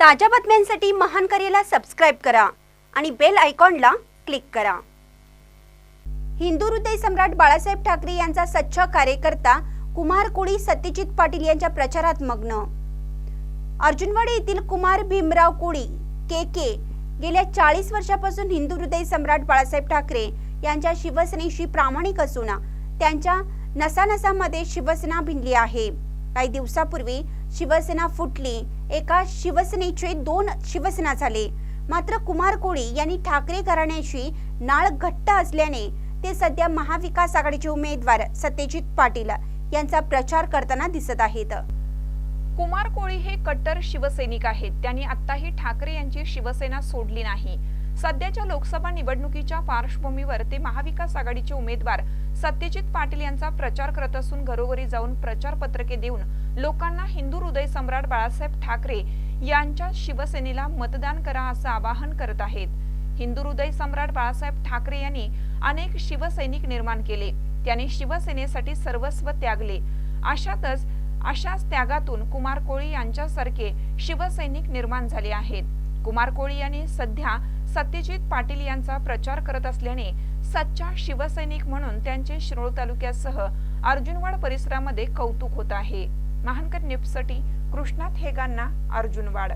ताज्या बातम्यांसाठी महान करेला सबस्क्राईब करा आणि बेल आयकॉनला क्लिक करा. हिंदू हृदय सम्राट बाळासाहेब ठाकरे यांचा सच्चा कार्यकर्ता कुमार कुळी सत्यजित पाटील यांच्या प्रचारात मग्न. अर्जुनवाडी येथील कुमार भीमराव कुळी के के गेल्या चाळीस वर्षापासून हिंदू हृदय सम्राट बाळासाहेब ठाकरे यांच्या शिवसेनेशी प्रामाणिक असून त्यांच्या नसानसामध्ये शिवसेना भिनली आहे. काही दिवसापूर्वी शिवसेना फुटली. एका शिवसेनेचे दोन शिवसेना झाले. मात्र कुमार कोळी यांनी ठाकरे घराण्याशी नाळ घट्ट असल्याने ते सध्या महाविकास आघाडीचे उमेदवार सत्यजित पाटील यांचा प्रचार करताना दिसत आहेत. कुमार कोळी हे कट्टर शिवसैनिक आहेत. त्यांनी आत्ताही ठाकरे यांची शिवसेना सोडली नाही. सध्याच्या लोकसभा निवडणुकीच्या पार्श्वभूमीवर ते महाविकास आघाडीचे उमेदवार सत्यजित पाटील यांचा प्रचार करत असून घरोघरी जाऊन प्रचार पत्रके देऊन लोकांना हिंदू हृदय सम्राट बाळासाहेब ठाकरे यांच्या शिवसेनेला मतदान करा असं आवाहन करत आहेत. हिंदू हृदय सम्राट बाळासाहेब ठाकरे यांनी अनेक शिवसैनिक निर्माण केले. त्यांनी शिवसेनेसाठी सर्वस्व त्यागले. अशातच अशाच त्यागातून कुमार कोळी यांच्यासारखे शिवसैनिक निर्माण झाले आहेत. कुमार कोळी यांनी सध्या सत्यजित पाटील यांचा प्रचार करत असल्याने सच्चा शिवसैनिक म्हणून त्यांचे शिरोळ तालुक्यासह अर्जुनवाड परिसरामध्ये कौतुक होत आहे. महानकर न्यूजसाठी कृष्णात हेगांना अर्जुनवाड.